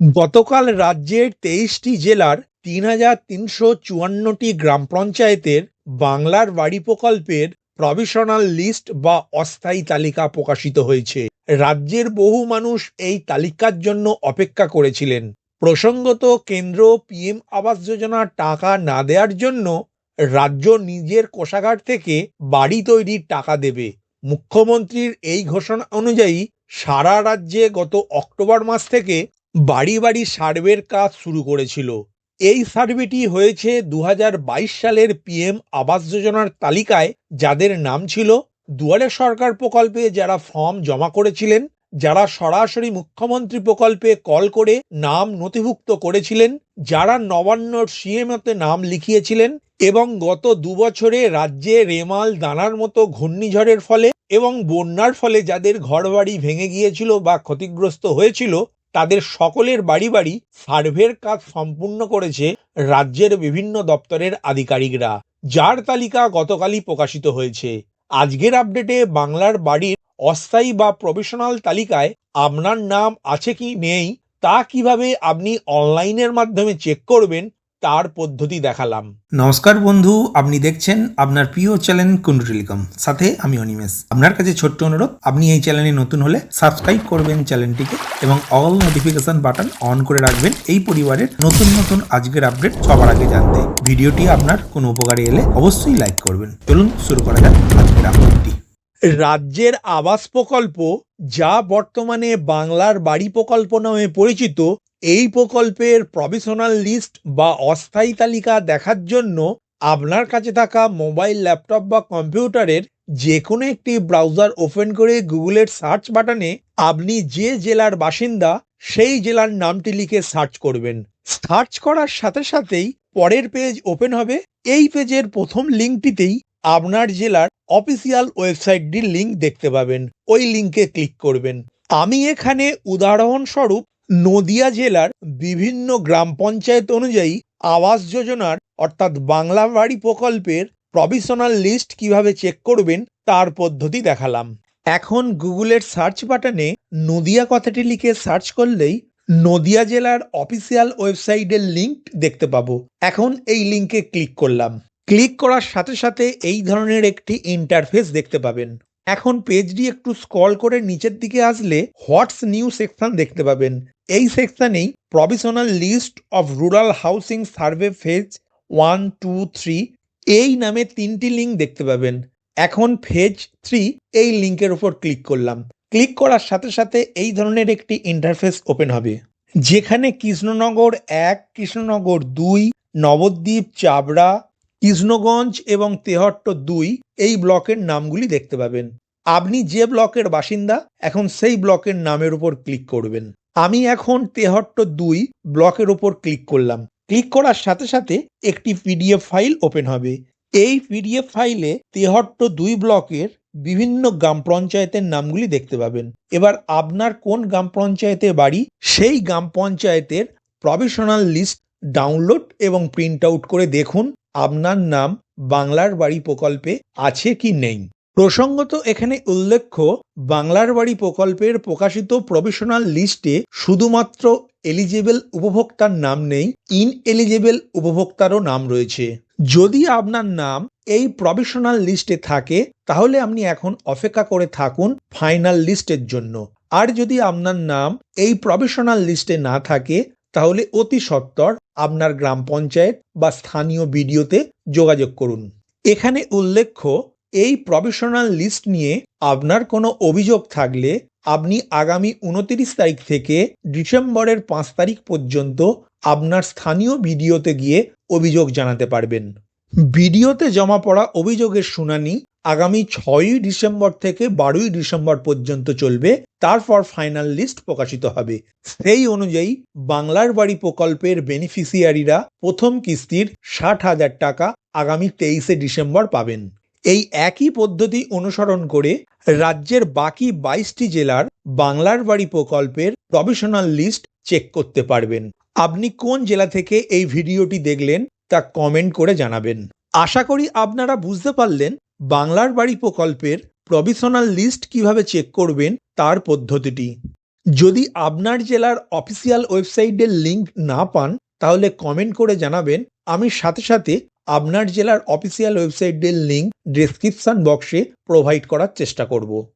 গতকাল রাজ্যের তেইশটি জেলার তিন হাজার তিনশো চুয়ান্নটি গ্রাম পঞ্চায়েতের বাংলার বাড়ি প্রকল্পের প্রভিশনাল লিস্ট বা অস্থায়ী তালিকা প্রকাশিত হয়েছে। রাজ্যের বহু মানুষ এই তালিকার জন্য অপেক্ষা করেছিলেন। প্রসঙ্গত কেন্দ্র পিএম আবাস যোজনার টাকা না দেওয়ার জন্য রাজ্য নিজের কোষাগার থেকে বাড়ি তৈরির টাকা দেবে। মুখ্যমন্ত্রীর এই ঘোষণা অনুযায়ী সারা রাজ্যে গত অক্টোবর মাস থেকে বাড়ি বাড়ি সার্ভের কাজ শুরু করেছিল। এই সার্ভেটি হয়েছে দু হাজার বাইশ সালের পিএম আবাস যোজনার তালিকায়, যাদের নাম ছিল দুয়ারে সরকার প্রকল্পে যারা ফর্ম জমা করেছিলেন, যারা সরাসরি মুখ্যমন্ত্রী প্রকল্পে কল করে নাম নথিভুক্ত করেছিলেন, যারা নবান্নর সিএমতে নাম লিখিয়েছিলেন এবং গত দুবছরে রাজ্যে রেমাল দানার মতো ঘূর্ণিঝড়ের ফলে এবং বন্যার ফলে যাদের ঘরবাড়ি ভেঙে গিয়েছিল বা ক্ষতিগ্রস্ত হয়েছিল তাদের সকলের বাড়ি বাড়ি সার্ভের কাজ সম্পূর্ণ করেছে রাজ্যের বিভিন্ন দপ্তরের আধিকারিকরা, যার তালিকা গতকালই প্রকাশিত হয়েছে। আজকের আপডেটে বাংলার বাড়ির অস্থায়ী বা প্রফেশনাল তালিকায় আপনার নাম আছে কি নেই, তা কীভাবে আপনি অনলাইনের মাধ্যমে চেক করবেন তার পদ্ধতি দেখালাম। নমস্কার বন্ধু আপনি দেখছেন আপনার প্রিয় চ্যানেল কুন্ডু টেলিকম সাথে আমি অনিমেষ। আপনার কাছে ছোট্ট অনুরোধ আপনি এই চ্যানেলে নতুন হলে সাবস্ক্রাইব করবেন চ্যানেলটিকে এবং অল নোটিফিকেশন বাটন অন করে রাখবেন এই পরিবারের নতুন নতুন আজকের আপডেট সবার আগে জানতে। ভিডিওটি আপনার কোনো উপকারে এলে অবশ্যই লাইক করবেন। চলুন শুরু করা যাক আজকের আপডেটটি। রাজ্যের আবাস প্রকল্প যা বর্তমানে বাংলার বাড়ি প্রকল্প নামে পরিচিত এই প্রকল্পের প্রভিশনাল লিস্ট বা অস্থায়ী তালিকা দেখার জন্য আপনার কাছে থাকা মোবাইল ল্যাপটপ বা কম্পিউটারের যে কোনো একটি ব্রাউজার ওপেন করে গুগলের সার্চ বাটনে আপনি যে জেলার বাসিন্দা, সেই জেলার নামটি লিখে সার্চ করবেন। সার্চ করার সাথে সাথেই পরের পেজ ওপেন হবে। এই পেজের প্রথম লিঙ্কটিতেই আপনার জেলার অফিসিয়াল ওয়েবসাইটটির লিঙ্ক দেখতে পাবেন। ওই লিঙ্কে ক্লিক করবেন। আমি এখানে উদাহরণস্বরূপ নদিয়া জেলার বিভিন্ন গ্রাম পঞ্চায়েত অনুযায়ী আবাস যোজনার, অর্থাৎ বাংলা বাড়ি প্রকল্পের প্রভিশনাল লিস্ট কীভাবে চেক করবেন তার পদ্ধতি দেখালাম। এখন গুগলের সার্চ বাটনে নদিয়া কথাটি লিখে সার্চ করলেই নদিয়া জেলার অফিসিয়াল ওয়েবসাইটের লিঙ্ক দেখতে পাবো। এখন এই লিঙ্কে ক্লিক করলাম। ক্লিক করার সাথে সাথে এই ধরনের একটি ইন্টারফেস দেখতে পাবেন। এখন পেজটি একটু স্ক্রল করে নিচের দিকে আসলে হোয়াটস নিউ সেকশন দেখতে পাবেন। এই সেকশনেই provisional list of rural housing survey phase one two three এই নামে তিনটি লিঙ্ক দেখতে পাবেন। এখন ফেজ থ্রি এই লিঙ্কের উপর ক্লিক করলাম। ক্লিক করার সাথে সাথে এই ধরনের একটি ইন্টারফেস ওপেন হবে। যেখানে কৃষ্ণনগর এক, কৃষ্ণনগর দুই, নবদ্বীপ, চাবড়া কৃষ্ণগঞ্জ এবং তেহট্ট দুই এই ব্লকের নামগুলি দেখতে পাবেন। আপনি যে ব্লকের বাসিন্দা, এখন সেই ব্লকের নামের উপর ক্লিক করবেন। আমি এখন তেহট্ট দুই ব্লকের উপর ক্লিক করলাম। ক্লিক করার সাথে সাথে একটি পিডিএফ ফাইল ওপেন হবে। এই পিডিএফ ফাইলে তেহট্ট দুই ব্লকের বিভিন্ন গ্রাম পঞ্চায়েতের নামগুলি দেখতে পাবেন। এবার আপনার কোন গ্রাম পঞ্চায়েতে বাড়ি, সেই গ্রাম পঞ্চায়েতের প্রভিশনাল লিস্ট ডাউনলোড এবং প্রিন্ট আউট করে দেখুন। আপনার নাম বাংলার বাড়ি প্রকল্পে আছে কি নেই? প্রসঙ্গত এখানে উল্লেখ্য, বাংলার বাড়ি প্রকল্পের প্রকাশিত প্রভিশনাল লিস্টে শুধুমাত্র এলিজেবল উপভোক্তার নাম নেই ইন এলিজেবল উপভোক্তারও নাম রয়েছে। যদি আপনার নাম এই প্রভিশনাল লিস্টে থাকে, তাহলে আপনি এখন অপেক্ষা করে থাকুন ফাইনাল লিস্টের জন্য। আর যদি আপনার নাম এই প্রভিশনাল লিস্টে না থাকে তাহলে অতি সত্বর আপনার গ্রাম পঞ্চায়েত বা স্থানীয় বিডিওতে যোগাযোগ করুন। এখানে উল্লেখ্য, এই প্রভিশনাল লিস্ট নিয়ে আপনার কোনো অভিযোগ থাকলে আপনি আগামী উনতিরিশ তারিখ থেকে ডিসেম্বরের পাঁচ তারিখ পর্যন্ত আপনার স্থানীয় বিডিওতে গিয়ে অভিযোগ জানাতে পারবেন। বিডিওতে জমা পড়া অভিযোগের শুনানি আগামী ছয়ই ডিসেম্বর থেকে বারোই ডিসেম্বর পর্যন্ত চলবে। তারপর ফাইনাল লিস্ট প্রকাশিত হবে। সেই অনুযায়ী বাংলার বাড়ি প্রকল্পের বেনিফিশিয়ারিরা প্রথম কিস্তির ষাট হাজার টাকা আগামী তেইশে ডিসেম্বর পাবেন। এই একই পদ্ধতি অনুসরণ করে রাজ্যের বাকি বাইশটি জেলার বাংলার বাড়ি প্রকল্পের প্রভিশনাল লিস্ট চেক করতে পারবেন। আপনি কোন জেলা থেকে এই ভিডিওটি দেখলেন তা কমেন্ট করে জানাবেন। আশা করি আপনারা বুঝতে পারলেন বাংলার বাড়ি প্রকল্পের প্রভিশনাল লিস্ট কীভাবে চেক করবেন তার পদ্ধতিটি। যদি আপনার জেলার অফিসিয়াল ওয়েবসাইটের লিঙ্ক না পান, তাহলে কমেন্ট করে জানাবেন। আমি সাথে সাথে আপনার জেলার অফিসিয়াল ওয়েবসাইটের লিঙ্ক ডিসক্রিপশান বক্সে প্রোভাইড করার চেষ্টা করব।